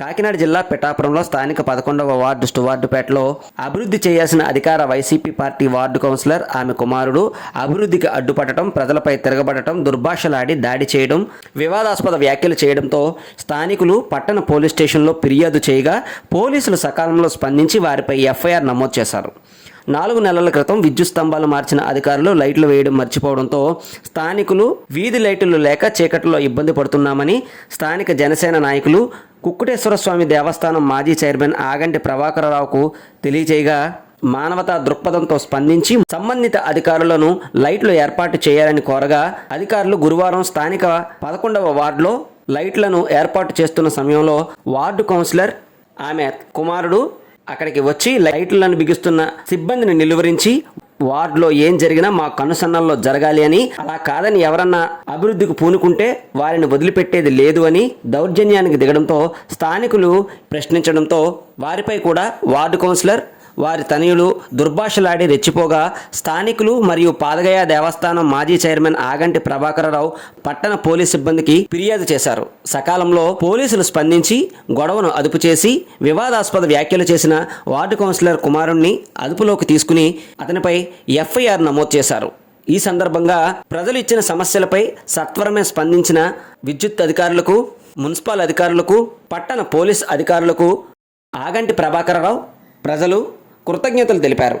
కాకినాడ జిల్లా పిఠాపురంలో స్థానిక పదకొండవ వార్డు స్టువార్డుపేటలో అభివృద్ధి చేయాల్సిన అధికార వైసీపీ పార్టీ వార్డు కౌన్సిలర్ ఆమె కుమారుడు అభివృద్ధికి అడ్డుపడటం ప్రజలపై తిరగబడటం దుర్భాషలాడి దాడి చేయడం వివాదాస్పద వ్యాఖ్యలు చేయడంతో స్థానికులు పట్టణ పోలీస్ స్టేషన్లో ఫిర్యాదు చేయగా పోలీసులు సకాలంలో స్పందించి వారిపై ఎఫ్ఐఆర్ నమోదు చేశారు. నాలుగు నెలల క్రితం విద్యుత్ స్తంభాలు మార్చిన అధికారులు లైట్లు వేయడం మర్చిపోవడంతో స్థానికులు వీధి లైట్లు లేక చీకట్లో ఇబ్బంది పడుతున్నామని స్థానిక జనసేన నాయకులు కుక్కుటేశ్వర స్వామి దేవస్థానం మాజీ చైర్మన్ ఆగంటి ప్రభాకరరావుకు తెలియజేయగా మానవతా దృక్పథంతో స్పందించి సంబంధిత అధికారులను లైట్లు ఏర్పాటు చేయాలని కోరగా అధికారులు గురువారం స్థానిక పదకొండవ వార్డులో లైట్లను ఏర్పాటు చేస్తున్న సమయంలో వార్డు కౌన్సిలర్ ఆమె కుమారుడు అక్కడికి వచ్చి లైట్లను బిగిస్తున్న సిబ్బందిని నిలువరించి వార్డులో ఏం జరిగినా మా కనుసన్నల్లో జరగాలి అని అలా కాదని ఎవరన్నా అభివృద్ధికి పూనుకుంటే వారిని వదిలిపెట్టేది లేదు అని దౌర్జన్యానికి దిగడంతో స్థానికులు ప్రశ్నించడంతో వారిపై కూడా వార్డు కౌన్సిలర్ వారి తనయులు దుర్భాషలాడి రెచ్చిపోగా స్థానికులు మరియు పాదగయ దేవస్థానం మాజీ చైర్మన్ ఆగంటి ప్రభాకరరావు పట్టణ పోలీస్ సిబ్బందికి ఫిర్యాదు చేశారు. సకాలంలో పోలీసులు స్పందించి గొడవను అదుపు చేసి వివాదాస్పద వ్యాఖ్యలు చేసిన వార్డు కౌన్సిలర్ కుమారుణ్ణి అదుపులోకి తీసుకుని అతనిపై ఎఫ్ఐఆర్ నమోదు చేశారు. ఈ సందర్భంగా ప్రజలు ఇచ్చిన సమస్యలపై సత్వరమే స్పందించిన విద్యుత్ అధికారులకు మున్సిపల్ అధికారులకు పట్టణ పోలీస్ అధికారులకు ఆగంటి ప్రభాకరరావు ప్రజలు కృతజ్ఞతలు తెలిపారు